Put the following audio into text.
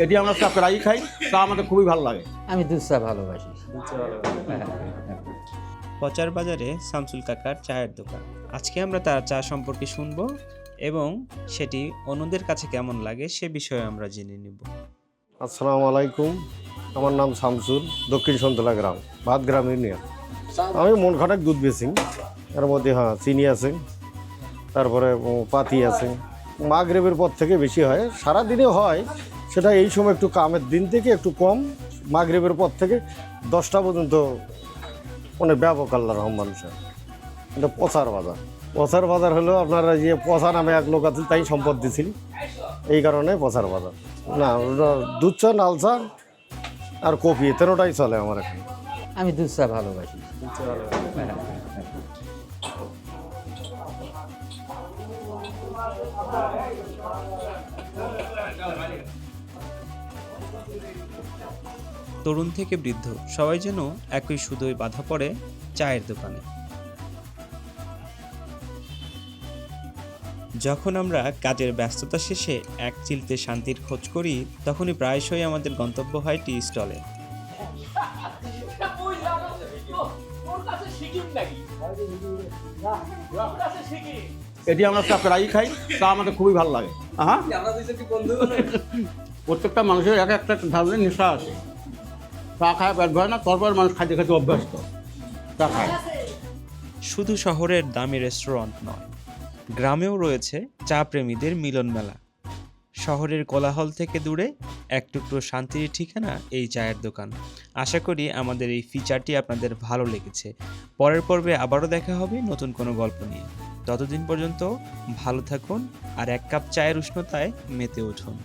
এটি আমরা চা প্রায়ই খাই। চা আমাদের খুবই ভালো লাগে। আমি দুধ চা ভালোবাসি। পচার বাজারে শামসুল কাকার চায়ের দোকান। আজকে আমরা তার চা সম্পর্কে শুনব এবং সেটি অন্যদের কাছে কেমন লাগে সে বিষয়ে আমরা জেনে নিব। আসসালামু আলাইকুম। আমার নাম শামসুল দক্ষিণ সন্তলা গ্রাম ভাত গ্রাম ইউনিয়ন। আমি মন খাটাক দুধ বেশি এর মধ্যে হ্যাঁ চিনি আছে তারপরে পাতি আছে। মাগরেবের পর থেকে বেশি হয়। সারা দিনে হয় সেটা এই সময় একটু কামের দিন থেকে একটু কম, মাগরেবের পর থেকে দশটা পর্যন্ত মানে ব্যাপক আল্লাহ রহম মানুষের এটা পচার বাজার। পচার বাজার হলো আপনার যে পচা নামে এক লোক আছে, তাই সম্পদ দিছিল। এই কারণে পচার বাজার। না দুধ চা লাল চা আর কফি তেরোটাই চলে আমার এখানে। আমি দুধ চা ভালোবাসি। তরুণ থেকে বৃদ্ধ সবাই যেন একই সুদোয় বাধা পড়ে চায়ের দোকানে। যখন আমরা কাজের ব্যস্ততা শেষে এক চিলতে শান্তির খোঁজ করি তখনই প্রায়শই আমাদের গন্তব্য হয় টি স্টলে। এটি আমরা চা প্রায়ই খাই চা আমাদের খুবই ভালো লাগে। হ্যাঁ প্রত্যেকটা মানুষের এক একটা ধরনের নেশা আছে। চা খায়, পেট ভরে না, তারপর মানুষ খাইতে খাইতে অভ্যস্ত। চা খায়। শুধু শহরের দামি রেস্টুরেন্ট নয়, গ্রামেও রয়েছে চা প্রেমীদের মিলন মেলা। শহরের কোলাহল থেকে দূরে এক টুকরো শান্তির ঠিকানা এই চায়ের দোকান। আশা করি আমাদের এই ফিচারটি আপনাদের ভালো লেগেছে। পরের পর্বে আবারও দেখা হবে নতুন কোনো গল্প নিয়ে। ততদিন পর্যন্ত ভালো থাকুন আর এক কাপ চায়ের উষ্ণতায় মেতে উঠুন।